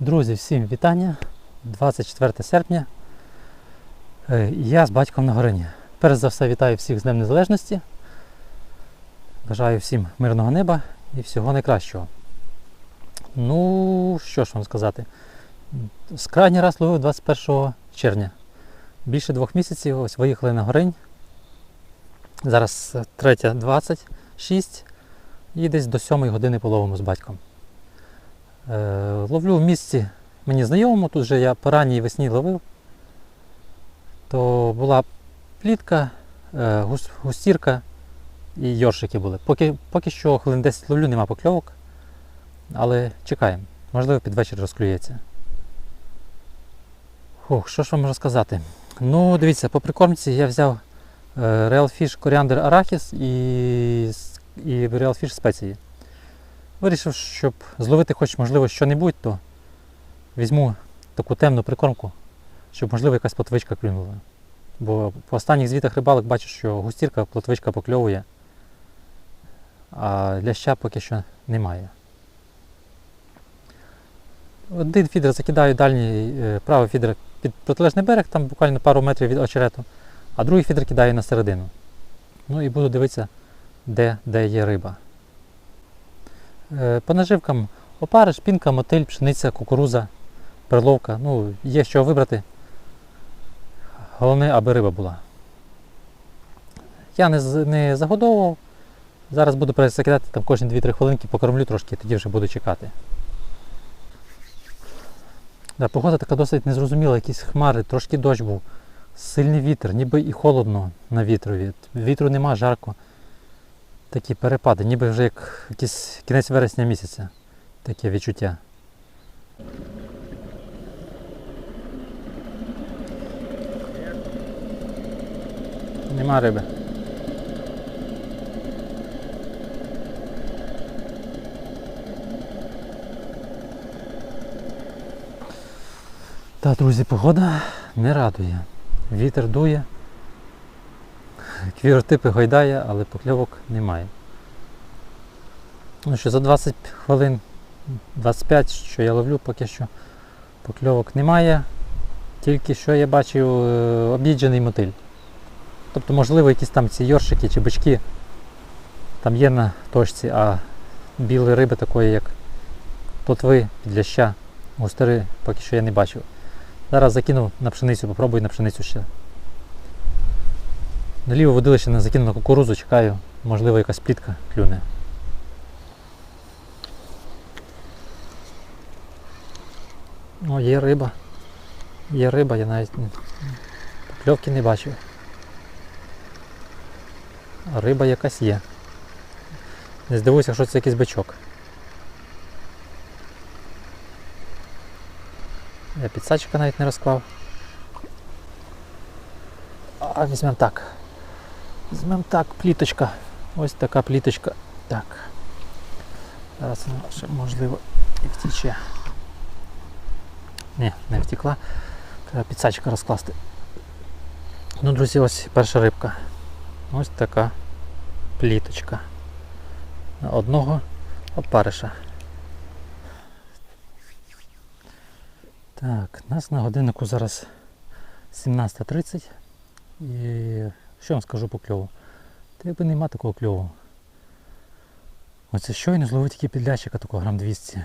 Друзі, всім вітання. 24 серпня. Е, Я з батьком на горині. Перш за все вітаю всіх з Днем Незалежності. Бажаю всім мирного неба і всього найкращого. Ну, що ж вам сказати. З крайній раз ловив 21 червня. Більше двох місяців ось виїхали на горинь. Зараз 3.26 і десь до 7 години половимо з батьком. Ловлю в місці мені знайомому, тут же я по ранній весні ловив. То була плітка, е, густірка і йоршики були. Поки, поки що хвилин 10 ловлю, нема покльовок. Але чекаємо. Можливо, під вечір розклюється. Фух, що ж вам розказати? Ну, дивіться, по прикормці я взяв е, Real Fish коріандр арахіс і, і Real Fish спеції. Вирішив, щоб зловити хоч можливо що-небудь, то візьму таку темну прикормку, щоб можливо якась плотвичка клюнула. Бо по останніх звітах рибалок бачу, що густірка плотвичка покльовує, а ляща поки що немає. Один фідер закидаю дальній е, правий фідер під протилежний берег, там буквально пару метрів від очерету, а другий фідер кидаю на середину. Ну і буду дивитися, де, де є риба. Е, По наживкам опариш, пінка, мотиль, пшениця, кукуруза, перловка. Ну, є що вибрати. Головне, аби риба була. Я не, не загодовував. Зараз буду пересекидати там кожні 2-3 хвилинки, покормлю трошки, тоді вже буду чекати. Да, погода така досить незрозуміла, якісь хмари, трошки дощ був, сильний вітер, ніби і холодно на вітрові. Вітру нема, жарко. Такі перепади, ніби вже як якийсь кінець вересня місяця. Таке відчуття. Нема риби. Так, друзі, погода не радує. Вітер дує, квіротипи гойдає, але покльовок немає. Ну що, за 20 хвилин, 25, що я ловлю, поки що покльовок немає. Тільки що я бачив е, об'їджений мотиль. Тобто, можливо, якісь там ці йоршики чи бички там є на точці, а білої риби такої, як плотви, підляща, густери, поки що я не бачив. Зараз закину на пшеницю, попробую на пшеницю ще. На ліве водилище не закину на кукурузу, чекаю, можливо якась плітка клюне. О, є риба. Є риба, я навіть покльовки не бачив. Риба якась є. Не здивуюся, що це якийсь бичок. Я підсачка навіть не розклав. А візьмемо так. Візьмемо так, пліточка. Ось така пліточка. Так. Зараз вона ще можливо і втіче. Ні, не втекла. Треба підсачка розкласти. Ну, друзі, ось перша рибка. Ось така пліточка. На одного опариша. Так, у нас на годиннику зараз 17.30. І що вам скажу по кльову? Та якби нема такого кльову. Оце щойно зловив тільки підлящика такого грам 200.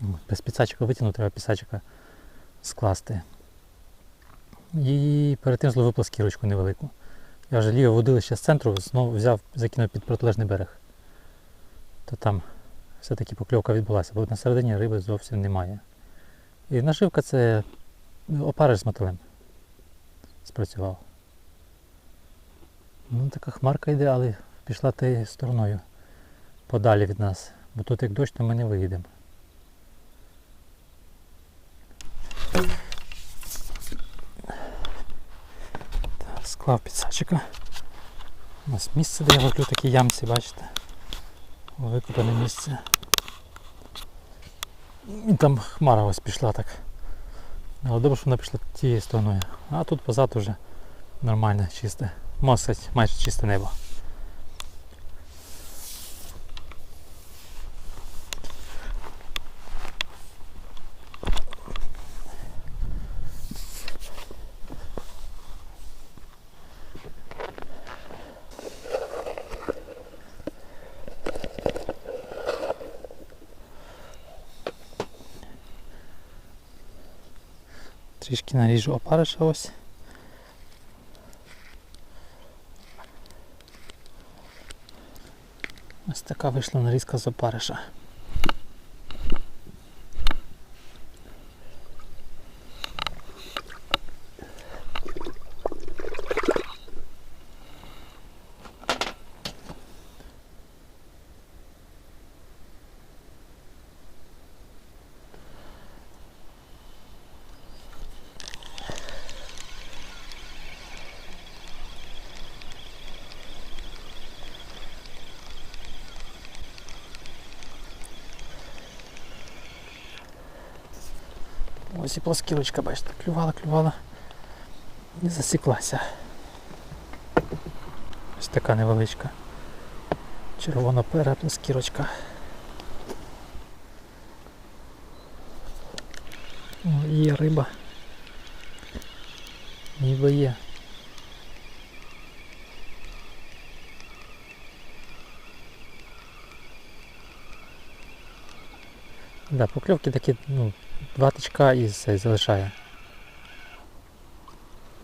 Ну, Без підсачика витягнути, треба підсачика скласти. І перед тим зловив пласкірочку невелику. Я вже ліве водилище з центру знову взяв, закинув під протилежний берег. То там все-таки покльовка відбулася, бо на середині риби зовсім немає. І наживка це опариш з мотилем. Спрацював. Ну, така хмарка йде, але пішла тією стороною подалі від нас. Бо тут як дощ, то ми не виїдемо. Так, склав підсачика. У нас місце, де я ловлю такі ямці, бачите? Викопане місце. І там хмара ось пішла так. Але добре, що вона пішла тією стороною. А тут позаду вже нормальне, чисте можна сказати, майже чисте небо. Трішки наріжу опариша ось. Ось така вийшла нарізка з опариша. Ось і плоскірочка, бачите, клювала, клювала і засіклася. Ось така невеличка. Червона пера плоскірочка. О, є риба. Ніби є. Да, покльовки такі, ну, два тичка і все залишає.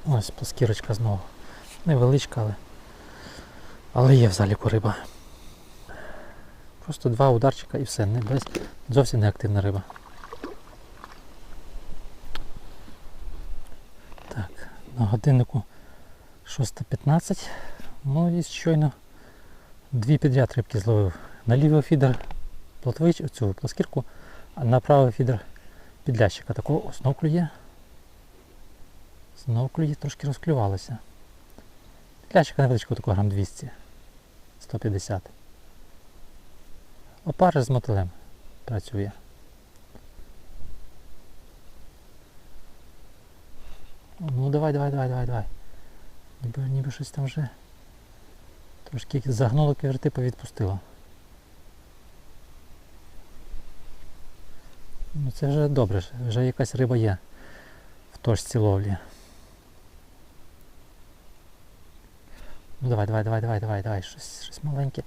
Ось плоскірочка знову. Невеличка, але. Але є в заліку риба. Просто два ударчика і все. Не, без, зовсім не активна риба. Так, на годиннику 6.15. Ну і щойно дві підряд рибки зловив. На лівий фідер плотвич, цю плоскірку, а на правий фідер підлящика. Такого знов клює. Знов клює, трошки розклювалося. Підлящика невеличкого такого грам 200. 150. Опариш з мотилем працює. Ну давай, давай, давай, давай, давай. Ніби, ніби щось там вже трошки загнуло кверти, повідпустило. Ну це вже добре, вже якась риба є в точці ловлі. Ну давай, давай, давай, давай, давай, давай, щось, щось маленьке.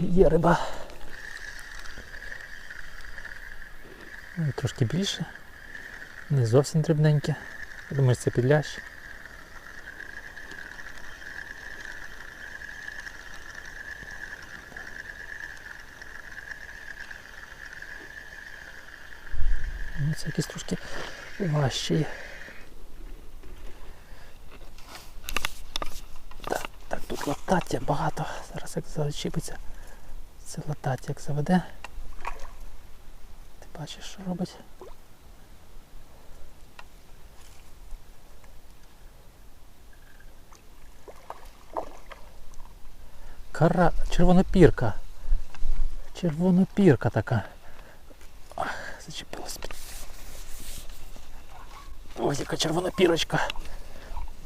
Є, риба. Ну, Трошки більше. Не зовсім дрібненьке. Думаю, це підлящ. Ну, це якісь трошки важчі. Так, так, тут латаття багато. Зараз як зачіпиться. Це латаття як заведе. Ти бачиш, що робить? Кара... Червонопірка. Червонопірка така. Ах, зачепилась. Ось яка червона пірочка.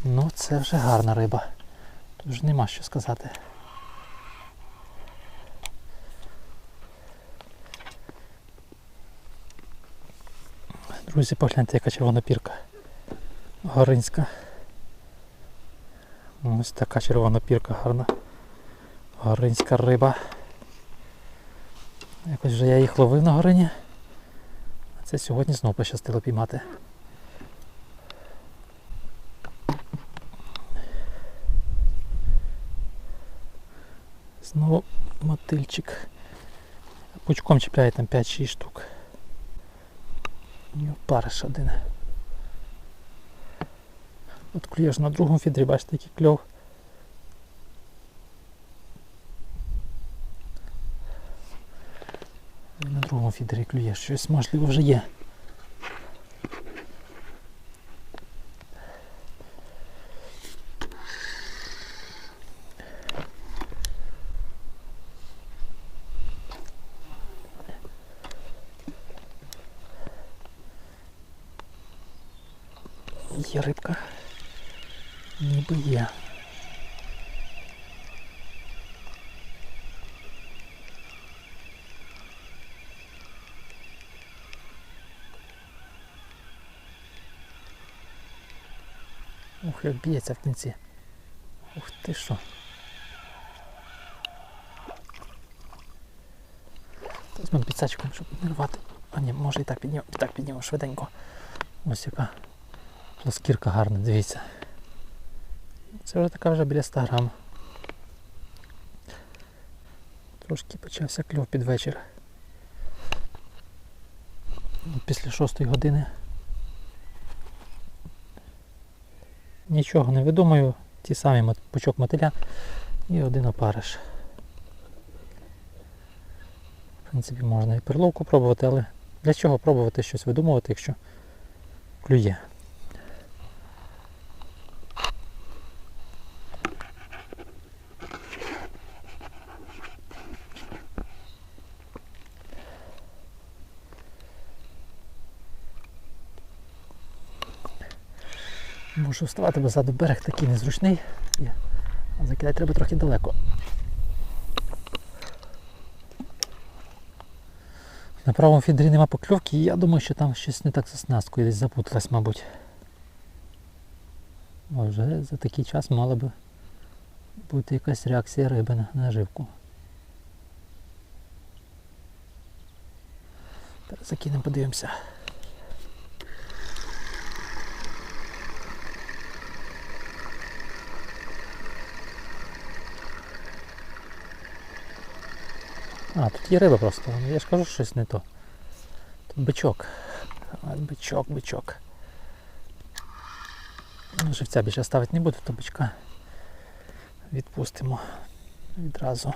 Ну це вже гарна риба. Тут вже нема що сказати. Друзі, погляньте, яка червона пірка. Горинська. Ось така червона пірка гарна. Горинська риба. Якось вже я їх ловив на горині. А це сьогодні знову пощастило піймати. Знову мотильчик. Пучком чіпляє там 5-6 штук. І опариш один. От клюєш на другому фідрі, бачите, який кльов. На другому фідері клює, щось можливо вже є. Є рибка. Ніби є. Ух, як б'ється в кінці. Ух ти що. Візьмемо підсачком, щоб не рвати. А ні, може і так піднімемо, і так піднімемо швиденько. Ось яка плоскірка гарна, дивіться. Це вже така вже біля 100 грам. Трошки почався кльов під вечір. Після 6 години. Нічого не видумаю, ті самі пучок мотиля і один опариш. В принципі, можна і перловку пробувати, але для чого пробувати щось видумувати, якщо клює? Мушу вставати, бо ззаду берег такий незручний. А закидати треба трохи далеко. На правому фідері нема покльовки, і я думаю, що там щось не так з оснасткою десь запуталась, мабуть. О, вже за такий час мала би бути якась реакція риби на наживку. Зараз закинемо, подивимося. А, тут є риба просто. Я ж кажу, що щось не то. Тут бичок. Бичок, бичок. Ну, живця більше ставити не буду, то бичка відпустимо відразу.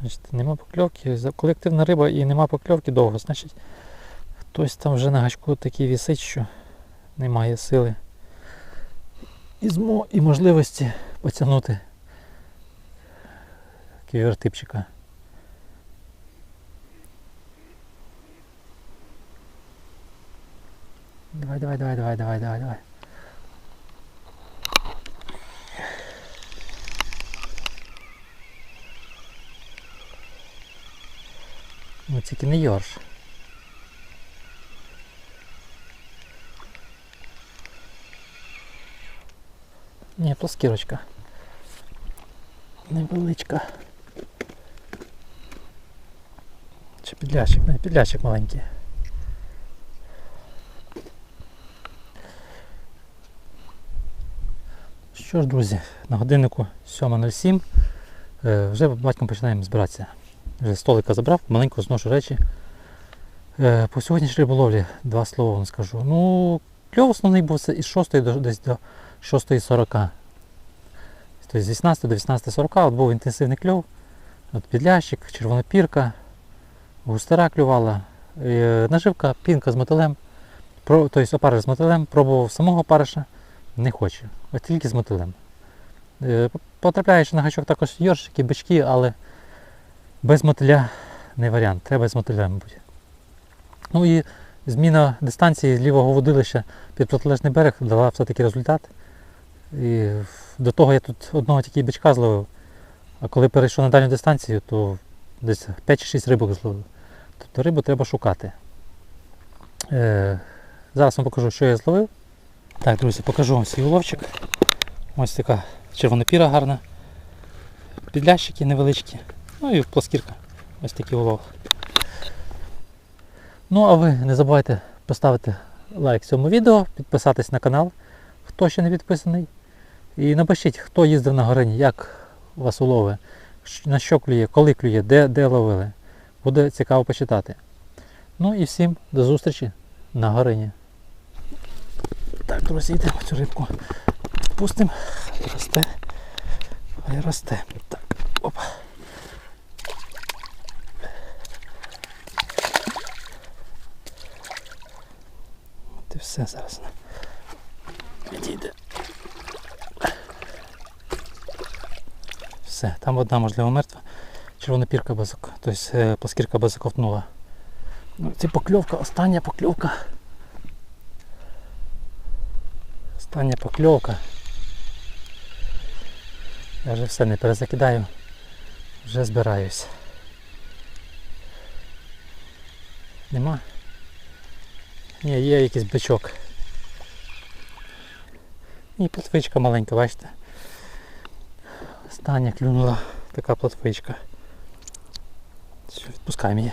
Значить, нема покльовки. Колективна риба і нема покльовки довго, значить хтось там вже на гачку такий вісить, що немає сили і, можливості потягнути ківертипчика. Давай, давай, давай, давай, давай, давай, давай. Ну тільки не йорш. Ні, плоскірочка. Невеличка. Чи підлящик? Не, підлящик маленький. Що ж, друзі, на годиннику 7.07. Е, Вже батьком починаємо збиратися. Вже столика забрав, маленько зношу речі. Е, По сьогоднішній риболовлі два слова вам скажу. Ну, кльов основний був із 6 до десь до 6.40. Тобто з 18 до 18.40 от був інтенсивний кльов. От підлящик, червонопірка, густера клювала, е, наживка, пінка з мотилем. Тобто опариш з мотилем, пробував самого опариша, не хоче. От тільки з мотилем. Е, Потрапляєш на гачок також йоршики, бички, але без мотиля не варіант. Треба з мотиля, мабуть. Ну і зміна дистанції з лівого водилища під протилежний берег дала все-таки результат. І до того я тут одного тільки бичка зловив, а коли перейшов на дальню дистанцію, то десь 5 чи 6 рибок зловив. Тобто рибу треба шукати. Е, зараз вам покажу, що я зловив. Так, друзі, покажу вам свій уловчик. Ось така червонопіра гарна. Підлящики невеличкі. Ну і плоскірка. Ось такий улов. Ну а ви не забувайте поставити лайк цьому відео, підписатись на канал, хто ще не підписаний. І напишіть, хто їздив на горині, як вас улови, на що клює, коли клює, де, де ловили. Буде цікаво почитати. Ну і всім до зустрічі на горині. Так, друзі, йдемо цю рибку. Відпустимо. Хай Росте. Хай росте. Так, опа. От і все зараз. Все, там одна можливо мертва. Червона пірка без тобто е, плоскірка без ковтнула. Ну, це покльовка, остання покльовка. Остання покльовка. Я вже все не перезакидаю. Вже збираюсь. Нема? Ні, є якийсь бичок. І плотвичка маленька, бачите? Остання клюнула така плотвичка. Відпускаємо її.